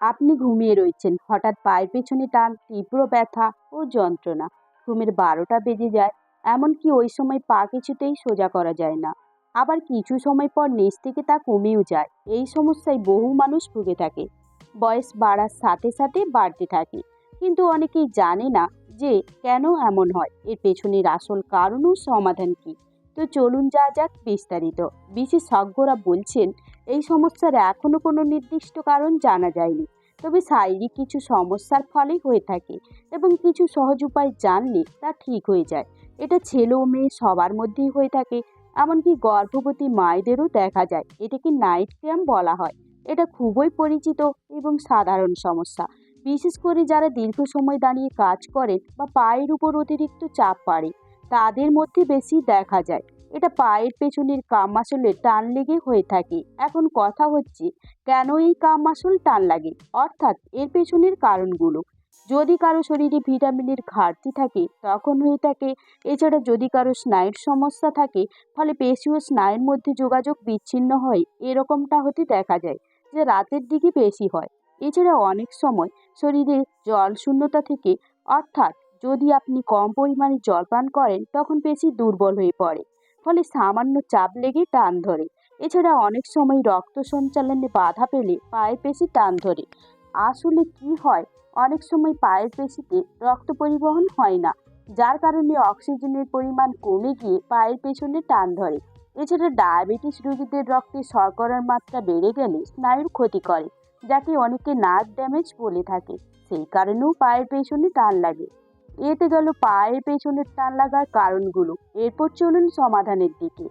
আপনি ঘুমিয়ে রয়েছেন। হঠাৎ পায়ের পেছনে টান, তীব্র ব্যথা ও যন্ত্রণা। ঘুমের বারোটা বেজে যায়, এমনকি ওই সময় পা কিছুতেই সোজা করা যায় না। আবার কিছু সময় পর নিচ থেকে তা কমেও যায়। এই সমস্যায় বহু মানুষ ভুগে থাকে। বয়স বাড়ার সাথে সাথে বাড়তে থাকে। কিন্তু অনেকেই জানে না যে কেন এমন হয়। এর পেছনের আসল কারণ ও সমাধান কী? তো চলুন যা যাক বিস্তারিত। বিশেষজ্ঞরা বলছেন এই সমস্যার এখনও কোনো নির্দিষ্ট কারণ জানা যায়নি। তবে শারীরিক কিছু সমস্যার ফলে হয়ে থাকে এবং কিছু সহজ উপায় জানলে তা ঠিক হয়ে যায়। এটা ছেলে ও মেয়ে সবার মধ্যেই হয়ে থাকে, এমনকি গর্ভবতী মায়েদেরও দেখা যায়। এটাকে নাইট ক্র্যাম্প বলা হয়। এটা খুবই পরিচিত এবং সাধারণ সমস্যা। বিশেষ করে যারা দীর্ঘ সময় দাঁড়িয়ে কাজ করেন বা পায়ের উপর অতিরিক্ত চাপ পাড়ে, তাদের মধ্যে বেশি দেখা যায়। এটা পায়ের পেছনের কাম আসলে টান লেগে হয়ে থাকে। এখন কথা হচ্ছে, কেন এই কাম আসল টান লাগে? অর্থাৎ এর পেছনের কারণগুলো। যদি কারও শরীরে ভিটামিনের ঘাটতি থাকে তখন হয়ে থাকে এছাড়া যদি কারও স্নায়ুর সমস্যা থাকে ফলে পেশি ও স্নায়ুর মধ্যে যোগাযোগ বিচ্ছিন্ন হয়। এরকমটা হতে দেখা যায় যে রাতের দিকে বেশি হয়। এছাড়া অনেক সময় শরীরে জল শূন্যতা থেকে, অর্থাৎ যদি আপনি কম পরিমাণে জল পান করেন, তখন পেশি দুর্বল হয়ে পড়ে। ফলে সামান্য চাপ লেগে টান ধরে। এছাড়া অনেক সময় রক্ত সঞ্চালনে বাধা পেলে পায়ের পেশি টান ধরে। আসলে কি হয়? অনেক সময় পায়ের পেশিতে রক্ত পরিবহন হয় না, যার কারণে অক্সিজেনের পরিমাণ কমে গিয়ে পায়ের পেছনে টান ধরে। এছাড়া ডায়াবেটিস রোগীদের রক্তে শর্করার মাত্রা বেড়ে গেলে স্নায়ুর ক্ষতি করে, যাকে অনেকে নার্ভ ড্যামেজ বলে থাকে। সেই কারণেও পায়ের পেছনে টান লাগে। এতে গেল পায়ের পেছনের টান লাগার কারণগুলো। এরপর চলুন সমাধানের দিকে।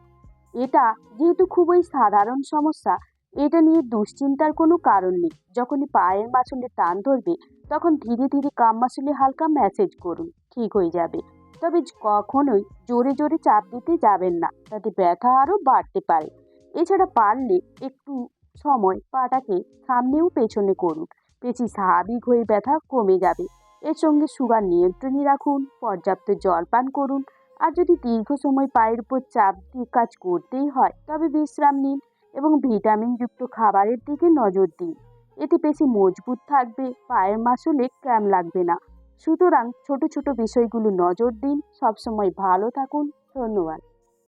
এটা যেহেতু খুবই সাধারণ সমস্যা, এটা নিয়ে দুশ্চিন্তার কোনো কারণ নেই। যখনই পায়ের মাসলে টান ধরবে, তখন ধীরে ধীরে কাম মাসলে হালকা ম্যাসেজ করুন, ঠিক হয়ে যাবে। তবে কখনোই জোরে জোরে চাপ দিতে যাবেন না, তাতে ব্যথা আরও বাড়তে পারে। এছাড়া পারলে একটু সময় পাটাকে সামনেও পেছনে করুন। পেছি স্বাভাবিক হয়ে ব্যথা কমে যাবে। এর সঙ্গে সুগার নিয়ন্ত্রণে রাখুন, পর্যাপ্ত জল পান করুন, আর যদি দীর্ঘ সময় পায়ের উপর চাপ দিয়ে কাজ করতেই হয়, তবে বিশ্রাম নিন এবং ভিটামিনযুক্ত খাবারের দিকে নজর দিন। এতে পেশি মজবুত থাকবে, পায়ের মাসলে ক্র্যাম লাগবে না। সুতরাং ছোট ছোট বিষয়গুলো নজর দিন। সবসময় ভালো থাকুন। ধন্যবাদ।